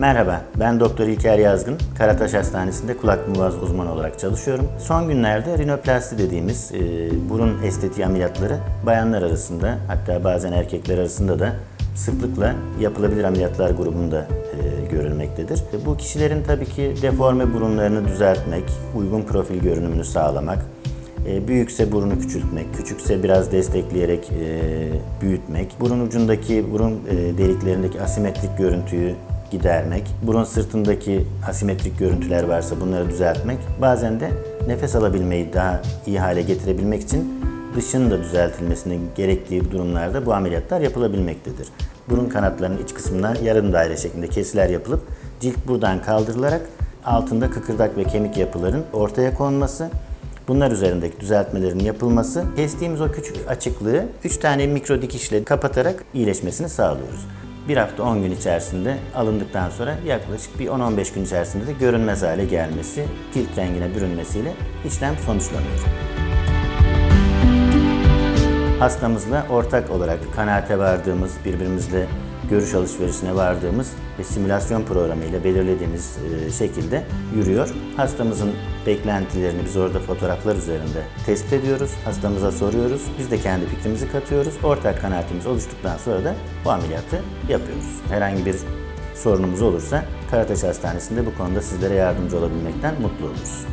Merhaba, ben Doktor İlker Yazgın. Karataş Hastanesi'nde kulak muğaz uzmanı olarak çalışıyorum. Son günlerde rinoplasti dediğimiz e, burun estetiği ameliyatları bayanlar arasında hatta bazen erkekler arasında da sıklıkla yapılabilir ameliyatlar grubunda e, görülmektedir. E, Bu kişilerin tabii ki deforme burunlarını düzeltmek, uygun profil görünümünü sağlamak, e, büyükse burunu küçültmek, küçükse biraz destekleyerek e, büyütmek, burun ucundaki burun e, deliklerindeki asimetrik görüntüyü gidermek, burun sırtındaki asimetrik görüntüler varsa bunları düzeltmek, bazen de nefes alabilmeyi daha iyi hale getirebilmek için dışının da düzeltilmesini gerektiği durumlarda bu ameliyatlar yapılabilmektedir. Burun kanatlarının iç kısmına yarım daire şeklinde kesiler yapılıp cilt buradan kaldırılarak altında kıkırdak ve kemik yapıların ortaya konması Bunlar üzerindeki düzeltmelerin yapılması, kestiğimiz o küçük açıklığı 3 tane mikro dikişle kapatarak iyileşmesini sağlıyoruz. Bir hafta 10 gün içerisinde alındıktan sonra yaklaşık bir 10-15 gün içerisinde de görünmez hale gelmesi, cilt rengine bürünmesiyle işlem sonuçlanıyor. Hastamızla ortak olarak kanaate vardığımız, birbirimizle görüş alışverişine vardığımız ve simülasyon programıyla belirlediğimiz e, şekilde yürüyor. Hastamızın beklentilerini biz orada fotoğraflar üzerinde tespit ediyoruz. Hastamıza soruyoruz. Biz de kendi fikrimizi katıyoruz. Ortak kanaatimiz oluştuktan sonra da bu ameliyatı yapıyoruz. Herhangi bir sorunumuz olursa Karataş Hastanesi'nde bu konuda sizlere yardımcı olabilmekten mutlu oluruz.